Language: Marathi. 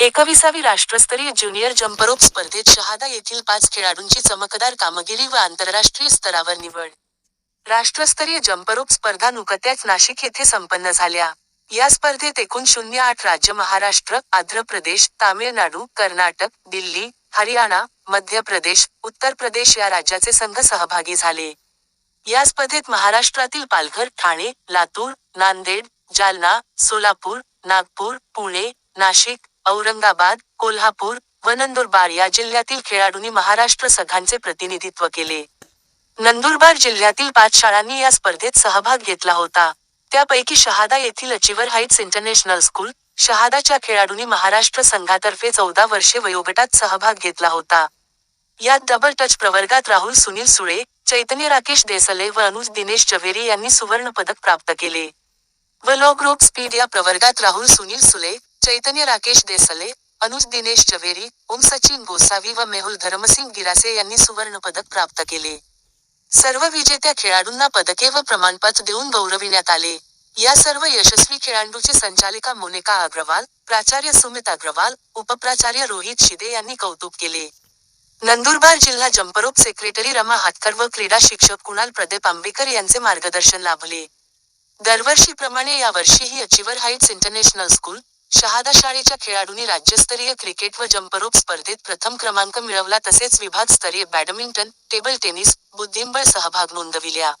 एकविसावी राष्ट्रस्तरीय ज्युनियर जम्परोप स्पर्धेत शहादा येथील पाच खेळाडूंची चमकदार कामगिरी व आंतरराष्ट्रीय स्तरावर निवड. राष्ट्रस्तरीय जम्परोप स्पर्धा नुकत्याच नाशिक येथे संपन्न झाल्या. या स्पर्धेत एकूण शून्य आठ राज्य महाराष्ट्र, आंध्र प्रदेश, तामिळनाडू, कर्नाटक, दिल्ली, हरियाणा, मध्य प्रदेश, उत्तर प्रदेश या राज्याचे संघ सहभागी झाले. या स्पर्धेत महाराष्ट्रातील पालघर, ठाणे, लातूर, नांदेड, जालना, सोलापूर, नागपूर, पुणे, नाशिक, औरंगाबाद, कोल्हापूर व नंदुरबार या जिल्ह्यातील खेळाडूंनी महाराष्ट्र संघांचे प्रतिनिधित्व केले. नंदुरबार जिल्ह्यातील पाच शाळांनी या स्पर्धेत सहभाग घेतला होता. त्यापैकी शहादा येथील अचिव्हर हाईट्स इंटरनॅशनल स्कूल, शहादाच्या खेळाडूंनी महाराष्ट्र संघातर्फे चौदा वर्षे वयोगटात सहभाग घेतला होता. यात डबल टच प्रवर्गात राहुल सुनील सुळे, चैतन्य राकेश देसले व अनुज दिनेश जव्हेरी यांनी सुवर्णपदक प्राप्त केले. व लो ग्रुप स्पीड या प्रवर्गात राहुल सुनील सुले, चैतन्य राकेश देसले, अनुज दिनेश जवेरी ओम सचिन गोसावी व मेहुल धर्मसिंग गिरासे यांनी सुवर्णपदक प्राप्त केले. सर्व विजेत्या खेळाडूंना पदके व प्रमाणपत्र देऊन गौरविण्यात आले. या सर्व यशस्वी खेळाडूचे संचालिका मोनिका अग्रवाल, प्राचार्य सुमित अग्रवाल, उपप्राचार्य रोहित शिदे यांनी कौतुक केले. नंदुरबार जिल्हा जंपरोप सेक्रेटरी रमा हातकर व क्रीडा शिक्षक कुणाल प्रदीप आंबेकर यांचे मार्गदर्शन लाभले. दरवर्षीप्रमाणे यावर्षीही Achiever Heights International School, Shahada शाळेच्या खेळाडूंनी राज्यस्तरीय क्रिकेट व जंपरोप स्पर्धेत प्रथम क्रमांक मिळवला तसेच विभागस्तरीय बॅडमिंटन, टेबल टेनिस, बुद्धिबळ सहभाग नोंदविल्या.